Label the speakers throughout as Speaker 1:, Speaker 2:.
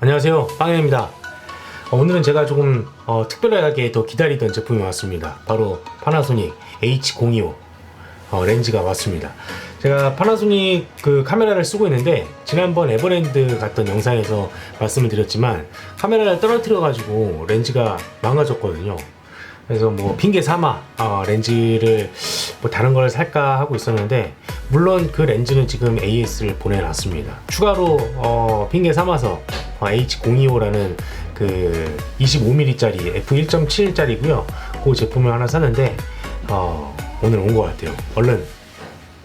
Speaker 1: 안녕하세요. 빵현입니다. 어, 오늘은 제가 조금 어, 특별하게 더 기다리던 제품이 왔습니다. 바로 파나소닉 H025 어, 렌즈가 왔습니다. 제가 파나소닉 그 카메라를 쓰고 있는데 지난번 에버랜드 갔던 영상에서 말씀을 드렸지만 카메라를 떨어뜨려 가지고 렌즈가 망가졌거든요. 그래서 뭐 핑계 삼아 어, 렌즈를 뭐 다른 걸 살까 하고 있었는데 물론 그 렌즈는 지금 AS를 보내놨습니다. 추가로 어, 핑계 삼아서 어, H025라는 그 25mm짜리 f1.7짜리고요. 그 제품을 하나 샀는데 어, 오늘 온 것 같아요. 얼른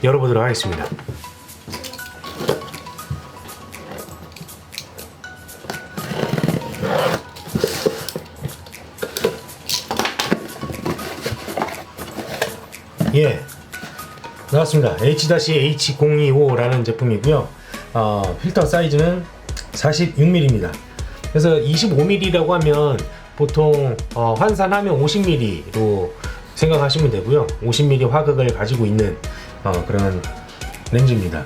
Speaker 1: 열어보도록 하겠습니다. 예. 나왔습니다. H-H025라는 제품이고요. 어, 필터 사이즈는 46mm입니다. 그래서 25mm라고 하면 보통 어, 환산하면 50mm로 생각하시면 되고요. 50mm 화각을 가지고 있는 어, 그런 렌즈입니다.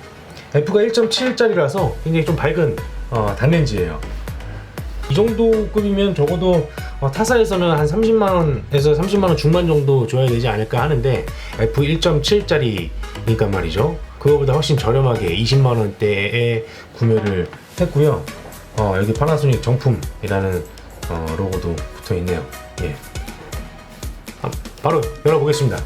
Speaker 1: F가 1.7짜리라서 굉장히 좀 밝은 어, 단렌즈예요. 이 정도 급이면 적어도 어, 타사에서는 한 30만 원에서 30만 원 중반 정도 줘야 되지 않을까 하는데 F 1.7짜리니까 말이죠. 그거보다 훨씬 저렴하게 20만 원대에 구매를 했고요. 어, 여기 파나소닉 정품이라는 어, 로고도 붙어 있네요. 예. 아, 바로 열어보겠습니다.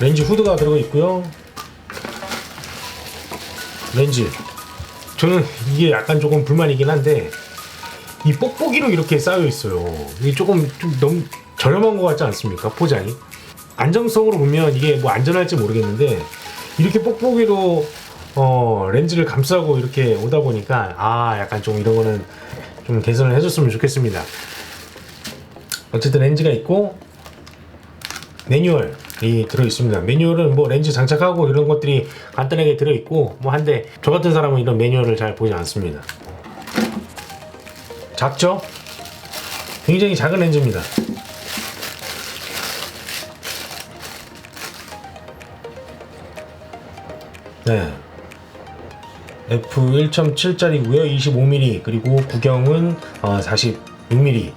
Speaker 1: 렌즈 후드가 들어가 있고요. 렌즈. 저는 이게 약간 조금 불만이긴 한데 이 뽁뽁이로 이렇게 쌓여 있어요. 이게 조금 좀 너무 저렴한 것 같지 않습니까? 포장이. 안정성으로 보면 이게 뭐 안전할지 모르겠는데 이렇게 뽁뽁이로 어, 렌즈를 감싸고 이렇게 오다 보니까 아 약간 좀 이런 거는 좀 개선을 해줬으면 좋겠습니다. 어쨌든 렌즈가 있고 매뉴얼이 들어 있습니다. 매뉴얼은 뭐 렌즈 장착하고 이런 것들이 간단하게 들어 있고 뭐 한데 저 같은 사람은 이런 매뉴얼을 잘 보지 않습니다. 작죠? 굉장히 작은 렌즈입니다. 네. F 1.7짜리고요. 25mm 그리고 구경은 어, 46mm.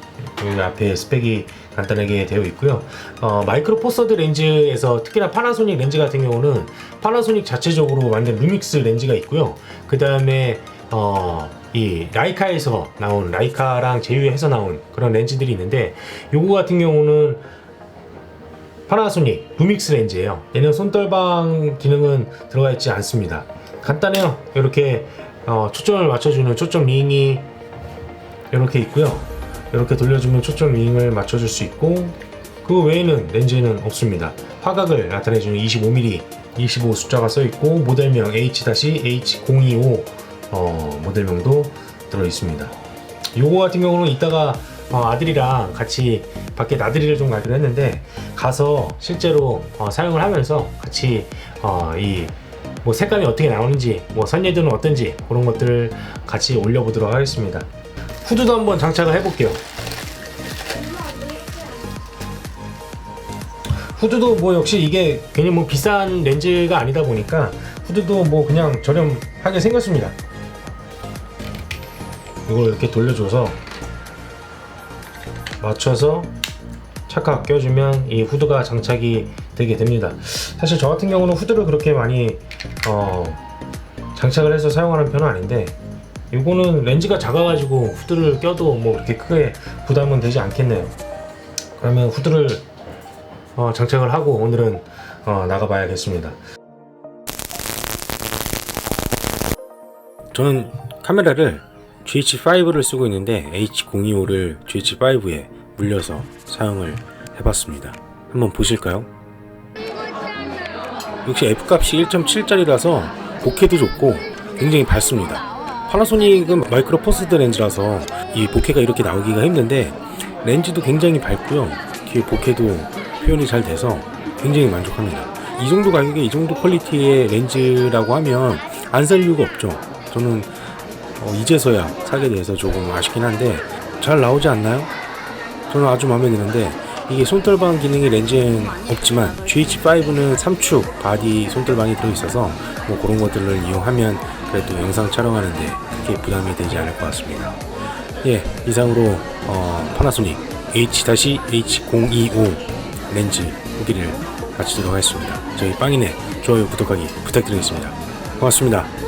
Speaker 1: 여기 앞에 스펙이 간단하게 되어 있고요. 어, 마이크로 포서드 렌즈에서 특히나 파나소닉 렌즈 같은 경우는 파나소닉 자체적으로 만든 루믹스 렌즈가 있고요. 그 다음에 어, 이 라이카에서 나온 라이카랑 제휴해서 나온 그런 렌즈들이 있는데 요거 같은 경우는 파나소닉 루믹스 렌즈예요. 얘는 손떨방 기능은 들어가 있지 않습니다. 간단해요. 이렇게 어, 초점을 맞춰주는 초점 링이 이렇게 있고요. 이렇게 돌려주면 초점 링을 맞춰줄 수 있고 그 외에는 렌즈는 없습니다. 화각을 나타내주는 25mm 25 숫자가 써 있고 모델명 H-H025 어, 모델명도 들어 있습니다. 요거 같은 경우는 이따가 어, 아들이랑 같이 밖에 나들이를 좀 가기로 했는데 가서 실제로 어, 사용을 하면서 같이 어, 이뭐 색감이 어떻게 나오는지 뭐 선예도는 어떤지 그런 것들 같이 올려보도록 하겠습니다. 후드도 한번 장착을 해볼게요. 후드도 뭐 역시 이게 괜히 뭐 비싼 렌즈가 아니다 보니까 후드도 뭐 그냥 저렴하게 생겼습니다. 이걸 이렇게 돌려줘서 맞춰서 착각 껴주면 이 후드가 장착이 되게 됩니다. 사실 저 같은 경우는 후드를 그렇게 많이 어, 장착을 해서 사용하는 편은 아닌데 이거는 렌즈가 작아가지고 후드를 껴도 뭐 이렇게 크게 부담은 되지 않겠네요. 그러면 후드를 어, 장착을 하고 오늘은 어, 나가봐야겠습니다. 저는 카메라를 GH5를 쓰고 있는데 H025를 GH5에 물려서 사용을 해봤습니다. 한번 보실까요? 역시 F값이 1.7짜리라서 보케도 좋고 굉장히 밝습니다. 파나소닉은 마이크로 포스드 렌즈라서 이 보케가 이렇게 나오기가 힘든데 렌즈도 굉장히 밝고요. 뒤에 보케도 표현이 잘 돼서 굉장히 만족합니다. 이 정도 가격에 이 정도 퀄리티의 렌즈라고 하면 안 살 이유가 없죠. 저는 어, 이제서야 사게 돼서 조금 아쉽긴 한데 잘 나오지 않나요? 저는 아주 마음에 드는데
Speaker 2: 이게 손떨방 기능이 렌즈엔 없지만 GH5는 3축 바디 손떨방이 들어있어서 뭐 그런 것들을 이용하면 그래도 영상 촬영하는데 크게 부담이 되지 않을 것 같습니다. 예, 이상으로 어, 파나소닉 H-H025 렌즈 후기를 마치도록 하겠습니다. 저희 빵이네 좋아요 구독하기 부탁드리겠습니다. 고맙습니다.